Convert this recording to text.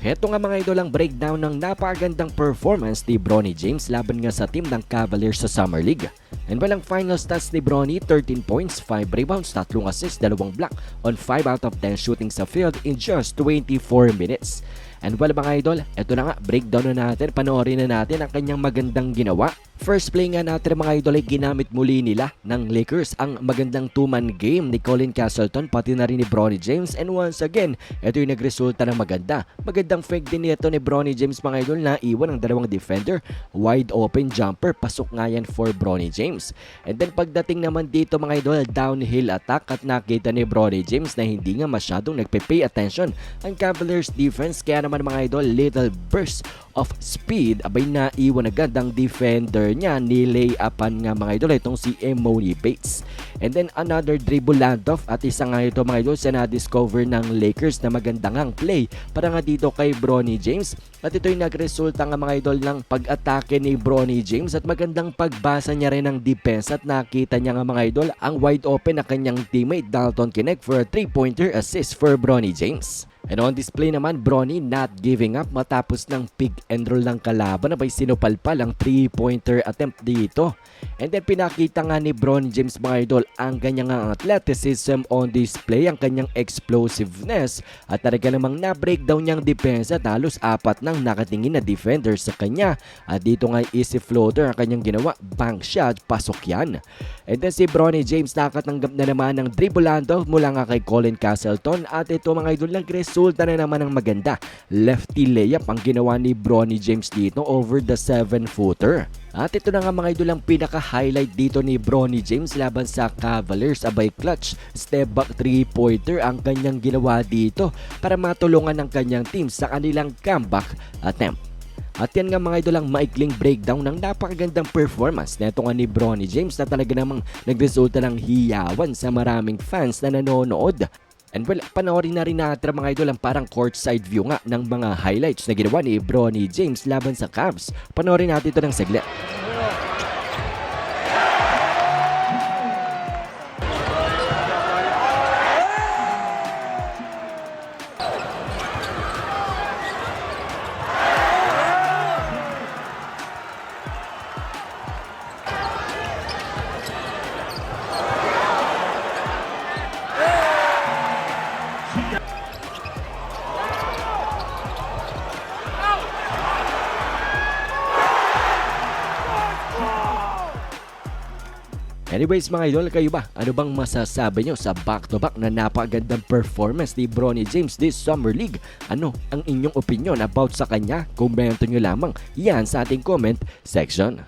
Heto nga mga idol ang breakdown ng napakagandang performance ni Bronny James laban nga sa team ng Cavaliers sa Summer League. And walang final stats ni Bronny, 13 points, 5 rebounds, 3 assists, 2 block on 5 out of 10 shooting sa field in just 24 minutes. And well mga idol, eto na nga, breakdown na natin, panoorin na natin ang kanyang magandang ginawa. First play nga natin mga idol ay ginamit muli nila ng Lakers ang magandang two-man game ni Colin Castleton pati na rin ni Bronny James and once again, ito yung nagresulta ng maganda. Magandang fake din nito ni Bronny James mga idol na iwan ng dalawang defender. Wide open jumper, pasok nga yan for Bronny James. And then pagdating naman dito mga idol, downhill attack at nakita ni Bronny James na hindi nga masyadong nagpe-pay attention ang Cavaliers defense kaya naman mga idol, little burst of speed. Abay na iwan agad ang defender niya. Nilay-upan nga mga idol itong si Emoni Bates. And then another dribble handoff at isa nga ito mga idol sa na-discover ng Lakers na maganda ngang play. Para nga dito kay Bronny James. At ito'y nagresulta nga mga idol ng pag-atake ni Bronny James at magandang pagbasa niya rin ng defense at nakita niya nga mga idol ang wide open na kanyang teammate Dalton Kinect for a 3-pointer assist for Bronny James. And on display naman, Bronny not giving up matapos ng pick and roll ng kalaban na may sinupalpal ang 3-pointer attempt dito. And then pinakita nga ni Bronny James mga idol ang kanyang athleticism on display, ang kanyang explosiveness at talaga namang na-breakdown niyang depensa at halos apat nang nakatingin na defender sa kanya. At dito nga easy floater ang kanyang ginawa, bank shot, pasok yan. And then si Bronny James nakatanggap na naman ng dribble handoff mula nga kay Colin Castleton at ito mga idol nagresulta na naman ng maganda. Lefty layup ang ginawa ni Bronny James dito over the 7-footer. At ito na nga mga idol ang pinaka-highlight dito ni Bronny James laban sa Cavaliers abay clutch step back 3-pointer ang kanyang ginawa dito para matulungan ng kanyang team sa kanilang comeback attempt. At yan nga mga idol ang maikling breakdown ng napakagandang performance na ito nga ni Bronny James na talaga namang nagresulta ng hiyawan sa maraming fans na nanonood. And well, panoorin na rin natin mga idol ang parang courtside view nga ng mga highlights na ginawa ni Bronny James laban sa Cavs. Panoorin natin ito ng seglet. Anyways mga idol, kayo ba? Ano bang masasabi nyo sa back-to-back na napakagandang performance ni Bronny James this Summer League? Ano ang inyong opinion about sa kanya? Komento nyo lamang yan sa ating comment section.